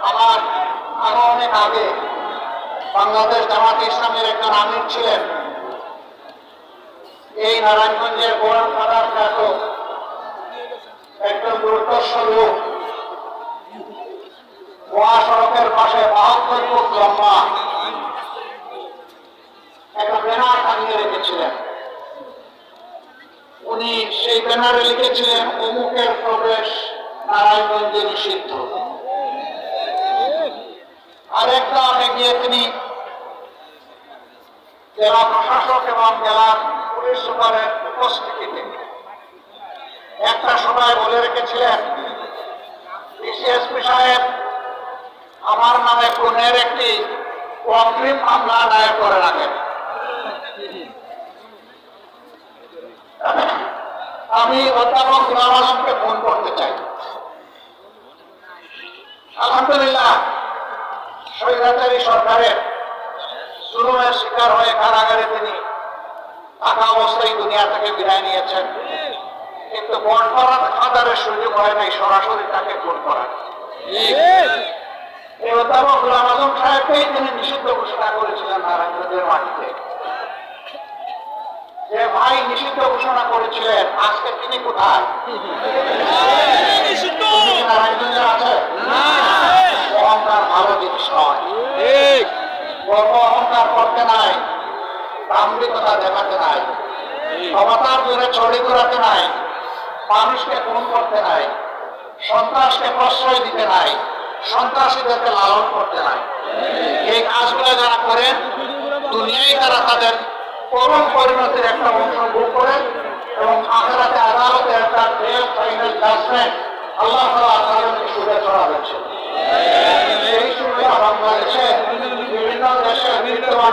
আমার আরও অনেক আগে বাংলাদেশ জামাত ইসলামের একজন আমির ছিলেন। এই নারায়ণগঞ্জের গোয়াল থানার খ্যাত একজন দুর্দর্শ লোক। মহাসড়কের পাশে বাহাত্তর ফুট লম্বা একটা ব্যানার টাঙিয়ে রেখেছিলেন। উনি সেই ব্যানারে লিখেছিলেন, অমুকের প্রবেশ নারায়ণগঞ্জে নিষিদ্ধ। গিয়ে তিনি জেলা প্রশাসক এবং জেলার পুলিশ সুপারের উপস্থিতিতে একটা সময় বলে রেখেছিলেন ডিসিএসপি সাহেব আমার নামে খুনের একটি অগ্রিম মামলা দায়ের করে রাখেন আমি অধ্যাপক গুলাম আলমকে ফোন করতে চাই। আলহামদুলিল্লাহ স্বৈরাচারী সরকারের জুলুমের শিকার হয়ে কারাগারে তিনি থাকা অবস্থায় দুনিয়া থেকে বিদায় নিয়েছেন। কিন্তু বন করার খাদারের সুযোগ হয় নাই, সরাসরি তাকে ফোন করার তিনি নিষিদ্ধ ঘোষণা করেছিলেন নারায়ণগঞ্জের যে ভাই নিষিদ্ধ ঘোষণা করেছিলেন, আজকে তিনি কোথায় তিনি কি নারায়ণগঞ্জে আছে অহংকার ভালো জিনিস নয় গর্ব অহংকার করতে নাই দাম্ভিকতা দেখাতে নাই, ক্ষমতার দূরে ছড়ি ঘোরাতে নাই, মানুষকে খুন করতে নাই, সন্ত্রাসকে প্রশ্রয় দিতে নাই, সন্ত্রাসীদেরকে লালন করতে নাই। এই কাজগুলো যারা করেন, দুনিয়ায় তারা তাদের পরম পরিণতির একটা অংশ ভোগ করেন এবং আখেরাতে আদালতে একটা রিয়েল ফাইনাল জাজমেন্ট আল্লাহ তাআলা তাদেরকে সুদে চড়াবেন সেই সুবিধা বাংলাদেশে বিভিন্ন দেশে বিদ্যমান